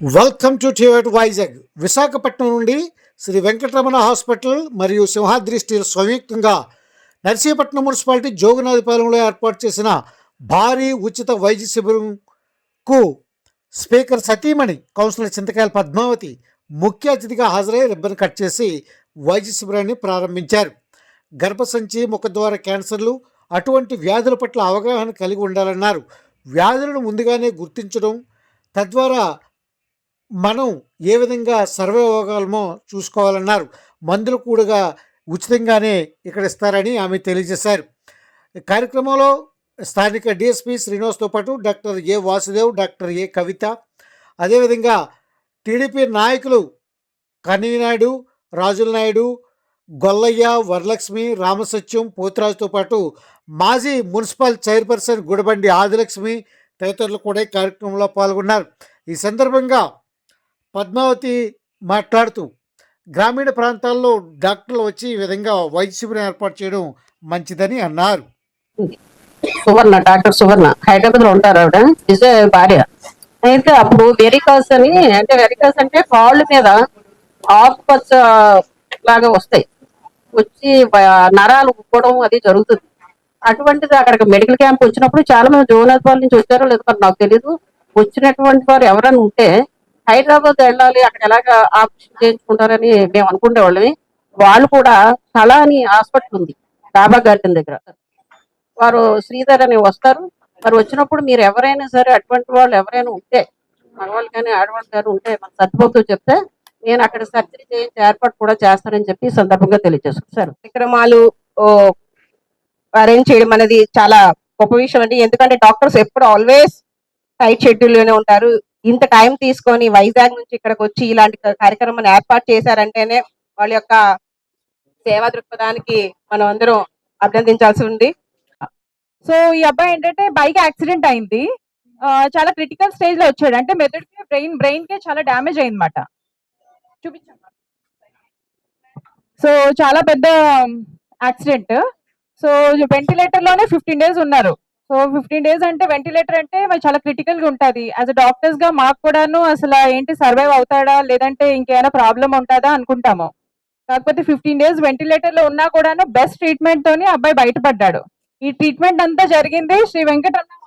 Welcome to టివెట్ వైజాగ్ విశాఖపట్నం నుండి Shri Venkataramana hospital మరియు సింహాద్రి స్టీల్ సంయుక్తంగా నర్సీపట్నం మున్సిపాలిటీ జోగునాథపాలెంలో ఏర్పాటు చేసిన భారీ ఉచిత వైద్య శిబిరంకు స్పీకర్ సతీమణి కౌన్సిలర్ చింతకాయల పద్మావతి ముఖ్య అతిథిగా హాజరై రిబ్బన్ కట్ చేసి వైద్య శిబిరాన్ని ప్రారంభించారు. గర్భసంచి ముఖద్వార క్యాన్సర్లు అటువంటి వ్యాధుల పట్ల అవగాహన కలిగి ఉండాలన్నారు. వ్యాధులను ముందుగానే గుర్తించడం తద్వారా మనం ఏ విధంగా సర్వే అవ్వగలమో చూసుకోవాలన్నారు. మందులు కూడా ఉచితంగానే ఇక్కడ ఇస్తారని ఆమె తెలియజేశారు. కార్యక్రమంలో స్థానిక డిఎస్పి శ్రీనివాస్తో పాటు doctor A Vasudev doctor A Kavitha అదేవిధంగా టీడీపీ నాయకులు కన్నీనాయుడు రాజుల నాయుడు గొల్లయ్య వరలక్ష్మి రామసత్యం పోతురాజుతో పాటు మాజీ మున్సిపల్ చైర్పర్సన్ గుడబండి ఆదిలక్ష్మి తదితరులు కూడా ఈ కార్యక్రమంలో పాల్గొన్నారు. ఈ సందర్భంగా పద్మావతి మాట్లాడుతూ గ్రామీణ ప్రాంతాల్లో డాక్టర్లు వచ్చి ఈ విధంగా వైద్య శిబిరం ఏర్పాటు చేయడం మంచిదని అన్నారు. సువర్ణ డాక్టర్ సువర్ణ. హైదరాబాద్లో ఉంటారు ఆవిడ. విజయ్ భార్య. అయితే అప్పుడు వెరికాస్ అని అంటే వెరికాస్ అంటే కాళ్ళ మీద ఆకుపచ్చ లాగా వస్తాయి. వచ్చి నరాలు ఉప్పడం అది జరుగుతుంది. అటువంటిది అక్కడికి మెడికల్ క్యాంప్ వచ్చినప్పుడు చాలా మంది జోనాథ్పాల్ నుంచి వచ్చారో లేదో నాకు తెలియదు వచ్చినటువంటి వారు ఎవరైనా ఉంటే హైదరాబాద్ వెళ్ళాలి అక్కడ ఎలాగ ఆపరేషన్ చేయించుకుంటారని మేము అనుకునేవాళ్ళని వాళ్ళు కూడా కళ అని హాస్పిటల్ ఉంది డాబా గార్డెన్ దగ్గర. వారు శ్రీధర్ అని వస్తారు. మరి వచ్చినప్పుడు మీరు ఎవరైనా సరే అటువంటి వాళ్ళు ఎవరైనా ఉంటే మగవాళ్ళు కానీ ఆడవాళ్ళు కానీ ఉంటే మన సత్యబాబుతో చెప్తే నేను అక్కడ సర్జరీ చేయించి ఏర్పాటు కూడా చేస్తానని చెప్పి సందర్భంగా తెలియజేసుకుంటాను సార్ కార్యక్రమాలు అరేంజ్ చేయడం అనేది చాలా గొప్ప విషయం అండి. ఎందుకంటే డాక్టర్స్ ఎప్పుడు ఆల్వేస్ టైట్ షెడ్యూల్లోనే ఉంటారు. ఇంత టైం తీసుకొని వైజాగ్ నుంచి ఇక్కడికి వచ్చి ఇలాంటి కార్యక్రమాన్ని ఏర్పాటు చేశారంటేనే వాళ్ళ యొక్క సేవా దృక్పథానికి మనం అందరం అభినందించాల్సి ఉంది. సో ఈ అబ్బాయి ఏంటంటే బైక్ యాక్సిడెంట్ అయింది. చాలా క్రిటికల్ స్టేజ్లో వచ్చాడు. అంటే మెదడు బ్రెయిన్ బ్రెయిన్ కే చాలా డ్యామేజ్ అయిందన్నమాట. చూపించండి సో చాలా పెద్ద యాక్సిడెంట్ సో వెంటిలేటర్లోనే ఫిఫ్టీన్ డేస్ ఉన్నారు. సో ఫిఫ్టీన్ డేస్ అంటే వెంటిలేటర్ అంటే మరి చాలా క్రిటికల్గా ఉంటుంది. యాజ్ అ డాక్టర్స్గా మాకు కూడాను అసలు ఏంటి సర్వైవ్ అవుతాడా? లేదంటే ఇంకేమైనా ప్రాబ్లం ఉంటుందా అనుకుంటాము. కాకపోతే ఫిఫ్టీన్ డేస్ వెంటిలేటర్లో ఉన్నా కూడాను బెస్ట్ ట్రీట్మెంట్ తోని అబ్బాయి బయటపడ్డాడు. ఈ ట్రీట్మెంట్ అంతా జరిగింది శ్రీ వెంకటరమణ